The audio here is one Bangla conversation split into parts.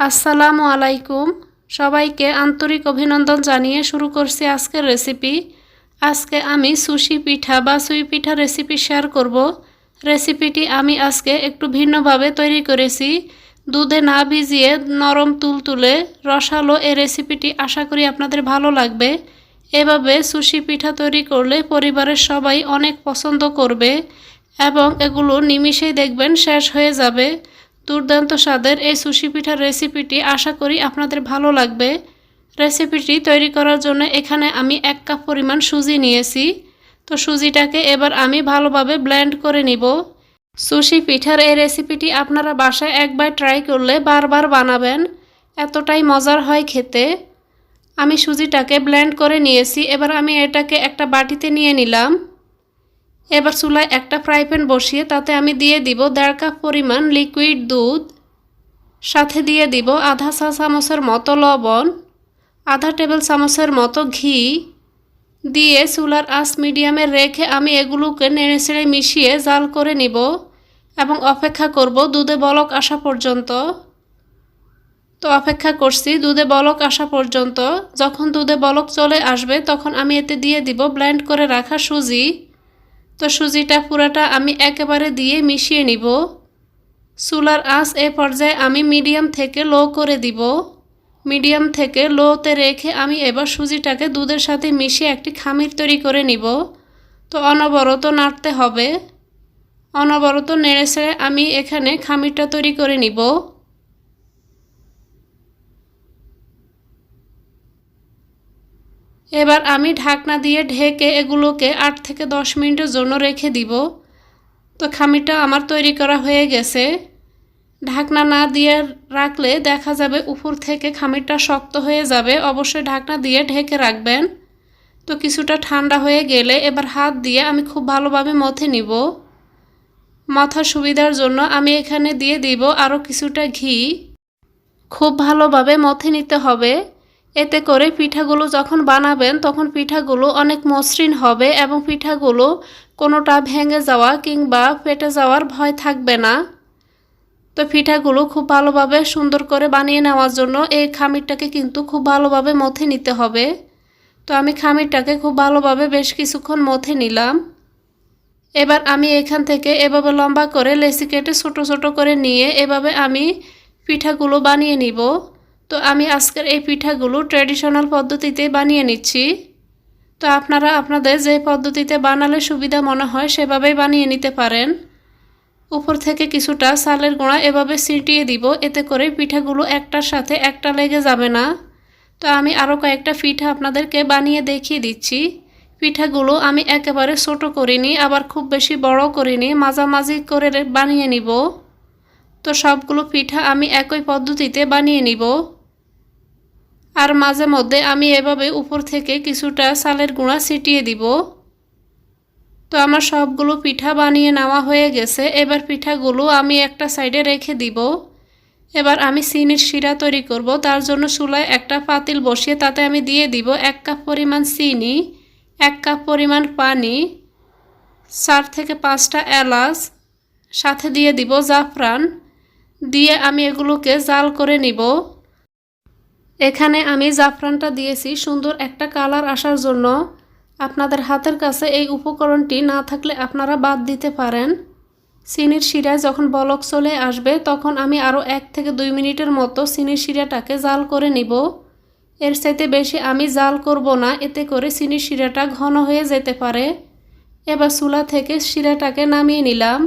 আসসালামু আলাইকুম। সবাইকে আন্তরিক অভিনন্দন জানিয়ে শুরু করছি আজকের রেসিপি। আজকে আমি সুশি পিঠা বা সুই পিঠা রেসিপি শেয়ার করব। রেসিপিটি আমি আজকে একটু ভিন্নভাবে তৈরি করেছি। দুধে না ভিজিয়ে নরম তুলতুলে রসালো এই রেসিপিটি আশা করি আপনাদের ভালো লাগবে। এভাবে সুশি পিঠা তৈরি করলে পরিবারের সবাই অনেক পছন্দ করবে এবং এগুলো নিমিষেই দেখবেন শেষ হয়ে যাবে। দুর্দান্ত স্বাদের এই সুশি পিঠার রেসিপিটি আশা করি আপনাদের ভালো লাগবে। রেসিপিটি তৈরি করার জন্য এখানে আমি এক কাপ পরিমাণ সুজি নিয়েছি। তো সুজিটাকে এবার আমি ভালোভাবে ব্লেন্ড করে নিব। সুশি পিঠার এই রেসিপিটি আপনারা বাসায় একবার ট্রাই করলে বারবার বানাবেন। এতটাই মজার হয় খেতে। আমি সুজিটাকে ব্লেন্ড করে নিয়েছি। এবার আমি এটাকে একটা বাটিতে নিয়ে নিলাম। এবার চুলায় একটা ফ্রাই প্যান বসিয়ে তাতে আমি দিয়ে দিব দেড় কাপ পরিমাণ লিকুইড দুধ, সাথে দিয়ে দিব আধা চা চামচের মতো লবণ, আধা টেবিল চামচের মতো ঘি। দিয়ে চুলার আঁচ মিডিয়ামে রেখে আমি এগুলোকে নেড়ে ছেড়ে মিশিয়ে জাল করে নিব এবং অপেক্ষা করব দুধে বলক আসা পর্যন্ত। তো অপেক্ষা করছি দুধে বলক আসা পর্যন্ত। যখন দুধে বলক চলে আসবে তখন আমি এতে দিয়ে দিব ব্লেন্ড করে রাখা সুজি। তো সুজিটা পুরাটা আমি একেবারে দিয়ে মিশিয়ে নিব। চুলার আঁচ এ পর্যায়ে আমি মিডিয়াম থেকে লো করে দিব। মিডিয়াম থেকে লোতে রেখে আমি এবার সুজিটাকে দুধের সাথে মিশিয়ে একটি খামির তৈরি করে নিব। তো অনবরত নাড়তে হবে। অনবরত নেড়ে আমি এখানে খামিরটা তৈরি করে নিব। এবার আমি ঢাকনা দিয়ে ঢেকে এগুলোকে আট থেকে দশ মিনিটের জন্য রেখে দিব। তো খামিরটা আমার তৈরি করা হয়ে গেছে। ঢাকনা না দিয়ে রাখলে দেখা যাবে উপর থেকে খামিরটা শক্ত হয়ে যাবে। অবশ্যই ঢাকনা দিয়ে ঢেকে রাখবেন। তো কিছুটা ঠান্ডা হয়ে গেলে এবার হাত দিয়ে আমি খুব ভালোভাবে মথে নিব। মাথার সুবিধার জন্য আমি এখানে দিয়ে দিব আরও কিছুটা ঘি। খুব ভালোভাবে মথে নিতে হবে। এতে করে পিঠাগুলো যখন বানাবেন, তখন পিঠাগুলো অনেক মসৃণ হবে এবং পিঠাগুলো কোনোটা ভেঙে যাওয়া কিংবা ফেটে যাওয়ার ভয় থাকবে না। তো পিঠাগুলো খুব ভালোভাবে সুন্দর করে বানিয়ে নেওয়ার জন্য এই খামিরটাকে কিন্তু খুব ভালোভাবে মথে নিতে হবে। তো আমি খামিরটাকে খুব ভালোভাবে বেশ কিছুক্ষণ মথে নিলাম। এবার আমি এখান থেকে এভাবে লম্বা করে লেসি কেটে ছোটো ছোটো করে নিয়ে এভাবে আমি পিঠাগুলো বানিয়ে নিব। তো আমি আজকের এই পিঠাগুলো ট্র্যাডিশনাল পদ্ধতিতে বানিয়ে নিচ্ছি। তো আপনারা আপনাদের যে পদ্ধতিতে বানালে সুবিধা মনে হয় সেভাবেই বানিয়ে নিতে পারেন। উপর থেকে কিছুটা সালের গোড়া এভাবে ছিটিয়ে দিব, এতে করে পিঠাগুলো একটার সাথে একটা লেগে যাবে না। তো আমি আরও কয়েকটা পিঠা আপনাদেরকে বানিয়ে দেখিয়ে দিচ্ছি। পিঠাগুলো আমি একেবারে ছোট করিনি, আবার খুব বেশি বড় করিনি, মাঝামাঝি করে বানিয়ে নিব। তো সবগুলো পিঠা আমি একই পদ্ধতিতে বানিয়ে নিব। আর মাঝে মধ্যে আমি এভাবে উপর থেকে কিছুটা সালের গুঁড়া ছিটিয়ে দিব। তো আমার সবগুলো পিঠা বানিয়ে নেওয়া হয়ে গেছে। এবার পিঠাগুলো আমি একটা সাইডে রেখে দিব। এবার আমি চিনির শিরা তৈরি করব। তার জন্য চুলায় একটা পাতিল বসিয়ে তাতে আমি দিয়ে দিব এক কাপ পরিমাণ চিনি, এক কাপ পরিমাণ পানি, চার থেকে পাঁচটা এলাচ, সাথে দিয়ে দিব জাফরান। দিয়ে আমি এগুলোকে জাল করে নিব। এখানে আমি জাফরানটা দিয়েছি সুন্দর একটা কালার আসার জন্য। আপনাদের হাতের কাছে এই উপকরণটি না থাকলে আপনারা বাদ দিতে পারেন। চিনির শিরায় যখন বলক চলে আসবে, তখন আমি আরও এক থেকে দুই মিনিটের মতো চিনির শিরাটাকে জাল করে নিব। এর চাইতে বেশি আমি জাল করব না, এতে করে চিনির শিরাটা ঘন হয়ে যেতে পারে। এবার চুলা থেকে শিরাটাকে নামিয়ে নিলাম।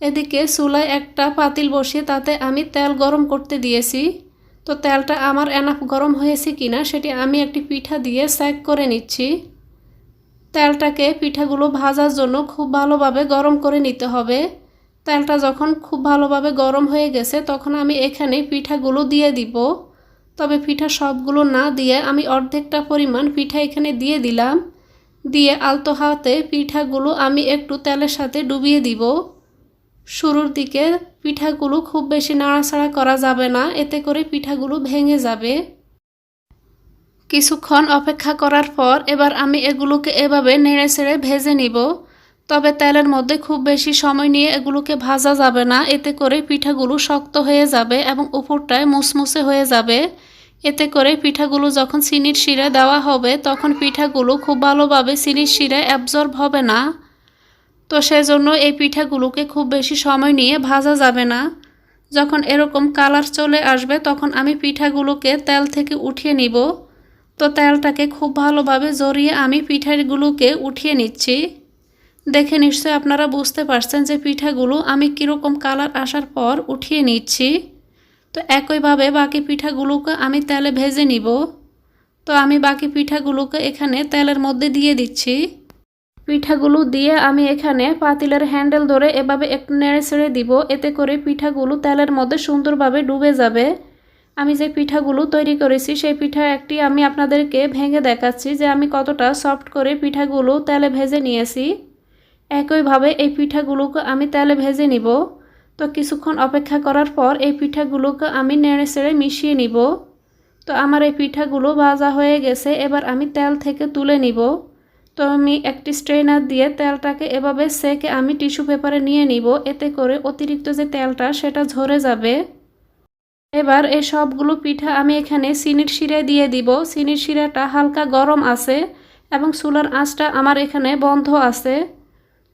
এদিকে চুলায় একটা পাতিল বসিয়ে তাতে আমি তেল গরম করতে দিয়েছি। তো তেলটা আমার এনাফ গরম হয়েছে কিনা সেটি আমি একটি পিঠা দিয়ে স্যাক করে নিচ্ছি। তেলটাকে পিঠাগুলো ভাজার জন্য খুব ভালোভাবে গরম করে নিতে হবে। তেলটা যখন খুব ভালোভাবে গরম হয়ে গেছে তখন আমি এখানে পিঠাগুলো দিয়ে দিব। তবে পিঠা সবগুলো না দিয়ে আমি অর্ধেকটা পরিমাণ পিঠা এখানে দিয়ে দিলাম। দিয়ে আলতো হাতে পিঠাগুলো আমি একটু তেলের সাথে ডুবিয়ে দিব। শুরুর দিকে পিঠাগুলো খুব বেশি নাড়াচাড়া করা যাবে না, এতে করে পিঠাগুলো ভেঙে যাবে। কিছুক্ষণ অপেক্ষা করার পর এবার আমি এগুলোকে এভাবে নেড়ে ছেড়ে ভেজে নিব। তবে তেলের মধ্যে খুব বেশি সময় নিয়ে এগুলোকে ভাজা যাবে না, এতে করে পিঠাগুলো শক্ত হয়ে যাবে এবং উপরটায় মুসমুসে হয়ে যাবে। এতে করে পিঠাগুলো যখন চিনির শিরা দেওয়া হবে, তখন পিঠাগুলো খুব ভালোভাবে চিনির শিরায় অ্যাবজর্ব হবে না। তো সেজন্য এই পিঠাগুলোকে খুব বেশি সময় নিয়ে ভাজা যাবে না। যখন এরকম কালার চলে আসবে, তখন আমি পিঠাগুলোকে তেল থেকে উঠিয়ে নিব। তো তেলটাকে খুব ভালোভাবে জড়িয়ে আমি পিঠাগুলোকে উঠিয়ে নিচ্ছি। দেখে নিশ্চয়ই আপনারা বুঝতে পারছেন যে পিঠাগুলো আমি কীরকম কালার আসার পর উঠিয়ে নিচ্ছি। তো একইভাবে বাকি পিঠাগুলোকে আমি তেলে ভেজে নিব। তো আমি বাকি পিঠাগুলোকে এখানে তেলের মধ্যে দিয়ে দিচ্ছি। পিঠাগুলো দিয়ে আমি এখানে পাতিলের হ্যান্ডেল ধরে এভাবে একটু নেড়ে ছেড়ে দিব। এতে করে পিঠাগুলো তেলের মধ্যে সুন্দরভাবে ডুবে যাবে। আমি যে পিঠাগুলো তৈরি করেছি, সেই পিঠা একটি আমি আপনাদেরকে ভেঙে দেখাচ্ছি যে আমি কতটা সফট করে পিঠাগুলো তেলে ভেজে নিয়েছি। একইভাবে এই পিঠাগুলোকে আমি তেলে ভেজে নিব। তো কিছুক্ষণ অপেক্ষা করার পর এই পিঠাগুলোকে আমি নেড়ে ছেড়ে মিশিয়ে নিব। তো আমার এই পিঠাগুলো ভাজা হয়ে গেছে, এবার আমি তেল থেকে তুলে নিব। তো আমি একটি স্ট্রেনার দিয়ে তেলটাকে এভাবে সেকে আমি টিস্যু পেপারে নিয়ে নিব। এতে করে অতিরিক্ত যে তেলটা, সেটা ঝরে যাবে। এবার এই সবগুলো পিঠা আমি এখানে চিনির শিরায় দিয়ে দিব। চিনির শিরাটা হালকা গরম আছে এবং চুলার আঁচটা আমার এখানে বন্ধ আছে।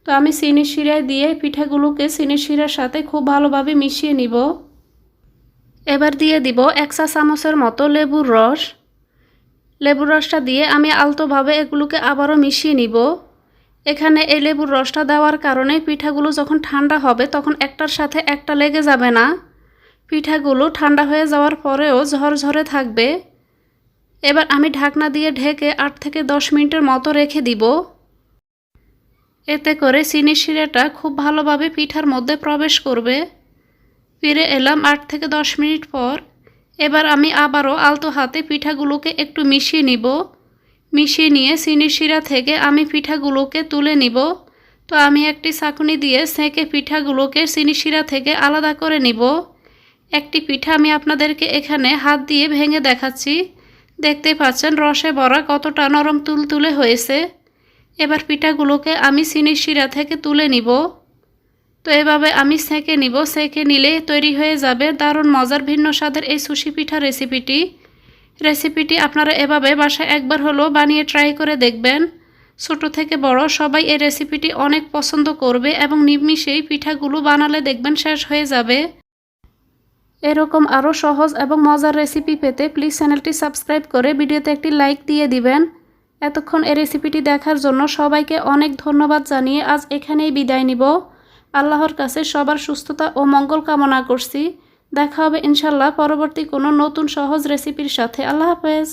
তো আমি চিনির শিরায় দিয়ে পিঠাগুলোকে চিনির শিরার সাথে খুব ভালোভাবে মিশিয়ে নিব। এবার দিয়ে দিব এক চা চামচের মতো লেবুর রস। লেবুর রসটা দিয়ে আমি আলতোভাবে এগুলোকে আবারও মিশিয়ে নিব। এখানে এই লেবুর রসটা দেওয়ার কারণে পিঠাগুলো যখন ঠান্ডা হবে তখন একটার সাথে একটা লেগে যাবে না। পিঠাগুলো ঠান্ডা হয়ে যাওয়ার পরেও ঝরঝরে থাকবে। এবার আমি ঢাকনা দিয়ে ঢেকে আট থেকে দশ মিনিটের মতো রেখে দিব। এতে করে চিনি শিরাটা খুব ভালোভাবে পিঠার মধ্যে প্রবেশ করবে। ফিরে এলাম আট থেকে দশ মিনিট পর। এবার আমি আবারও আলতো হাতে পিঠাগুলোকে একটু মিশিয়ে নিব। মিশিয়ে নিয়ে চিনির শিরা থেকে আমি পিঠাগুলোকে তুলে নিব। তো আমি একটি চাকুনি দিয়ে সেঁকে পিঠাগুলোকে চিনি শিরা থেকে আলাদা করে নিব। একটি পিঠা আমি আপনাদেরকে এখানে হাত দিয়ে ভেঙে দেখাচ্ছি। দেখতে পাচ্ছেন রসে ভরা কতটা নরম তুলতুলে হয়েছে। এবার পিঠাগুলোকে আমি চিনির শিরা থেকে তুলে নিব। তো এভাবে আমি সেঁকে নিব, সেঁকে নিলে তৈরি হয়ে যাবে দারুণ মজার ভিন্ন স্বাদের এই সুশি পিঠা রেসিপিটি। রেসিপিটি আপনারা এভাবে বাসায় একবার হলেও বানিয়ে ট্রাই করে দেখবেন। ছোট থেকে বড় সবাই এই রেসিপিটি অনেক পছন্দ করবে এবং নিমিষেই পিঠাগুলো বানালে দেখবেন শেষ হয়ে যাবে। এরকম আরও সহজ এবং মজার রেসিপি পেতে প্লিজ চ্যানেলটি সাবস্ক্রাইব করে ভিডিওতে একটি লাইক দিয়ে দিবেন। এতক্ষণ এই রেসিপিটি দেখার জন্য সবাইকে অনেক ধন্যবাদ জানিয়ে আজ এখানেই বিদায় নিব। আল্লাহর কাছে সবার সুস্থতা ও মঙ্গল কামনা করছি। দেখা হবে ইনশাল্লাহ পরবর্তী কোনো নতুন সহজ রেসিপির সাথে। আল্লাহ হাফেজ।